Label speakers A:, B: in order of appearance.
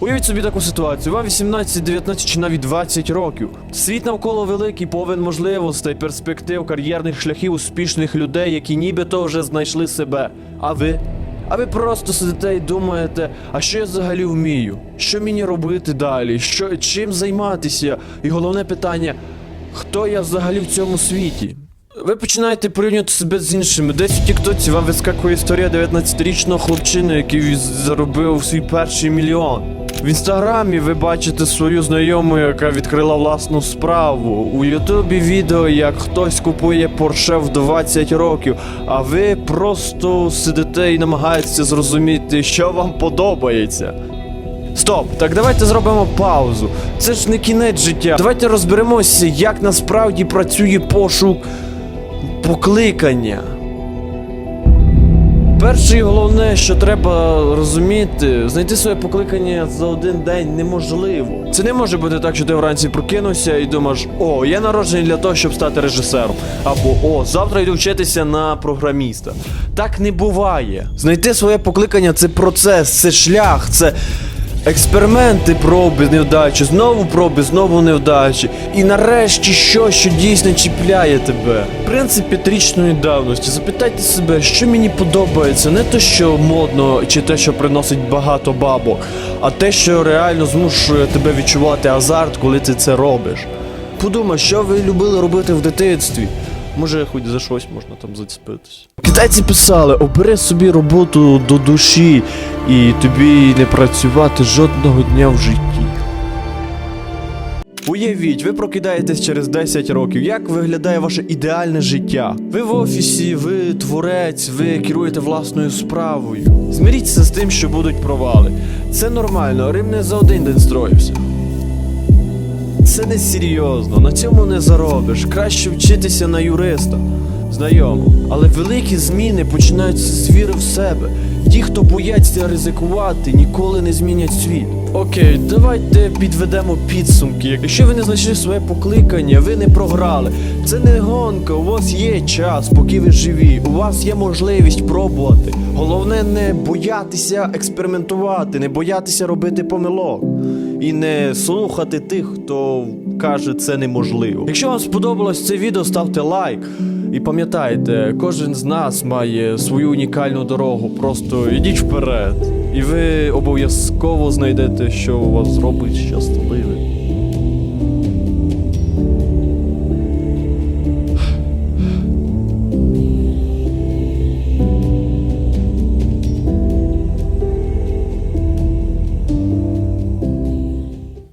A: Уявіть собі таку ситуацію. Вам 18, 19 чи навіть 20 років. Світ навколо великий, повен можливостей, перспектив, кар'єрних шляхів успішних людей, які нібито вже знайшли себе. А ви? А ви просто сидите і думаєте, а що я взагалі вмію? Що мені робити далі? Що, чим займатися? І головне питання: хто я взагалі в цьому світі? Ви починаєте порівнювати себе з іншими. Десь в Тіктоці вам вискакує історія 19-річного хлопчини, який заробив свій перший мільйон. В інстаграмі ви бачите свою знайому, яка відкрила власну справу. У Ютубі відео, як хтось купує Порше в 20 років, а ви просто сидите і намагаєтеся зрозуміти, що вам подобається. Стоп, так давайте зробимо паузу. Це ж не кінець життя. Давайте розберемося, як насправді працює пошук покликання. Перше і головне, що треба розуміти, знайти своє покликання за один день неможливо. Це не може бути так, що ти вранці прокинувся і думаєш, о, я народжений для того, щоб стати режисером. Або о, завтра йду вчитися на програміста. Так не буває. Знайти своє покликання це процес, це шлях, це. Експерименти, проби, невдачі, знову проби, знову невдачі. І нарешті щось, що дійсно чіпляє тебе. Принцип п'ятирічної давності. Запитайте себе, що мені подобається, не те, що модно, чи те, що приносить багато бабок, а те, що реально змушує тебе відчувати азарт, коли ти це робиш. Подумай, що ви любили робити в дитинстві. Може, хоч за щось можна там зацепитися. Китайці писали, обери собі роботу до душі, і тобі не працювати жодного дня в житті. Уявіть, ви прокидаєтесь через 10 років. Як виглядає ваше ідеальне життя? Ви в офісі, ви творець, ви керуєте власною справою. Змиріться з тим, що будуть провали. Це нормально, Рим не за один день строївся. Це не серйозно, на цьому не заробиш. Краще вчитися на юриста. Знайомо. Але великі зміни починаються з віри в себе. Ті, хто бояться ризикувати, ніколи не змінять світ. Окей, давайте підведемо підсумки. Якщо ви не знайшли своє покликання, ви не програли. Це не гонка, у вас є час, поки ви живі. У вас є можливість пробувати. Головне не боятися експериментувати, не боятися робити помилок і не слухати тих, хто каже це неможливо. Якщо вам сподобалось це відео, ставте лайк. І пам'ятайте, кожен з нас має свою унікальну дорогу. Просто йдіть вперед, і ви обов'язково знайдете, що вас зробить щасливим.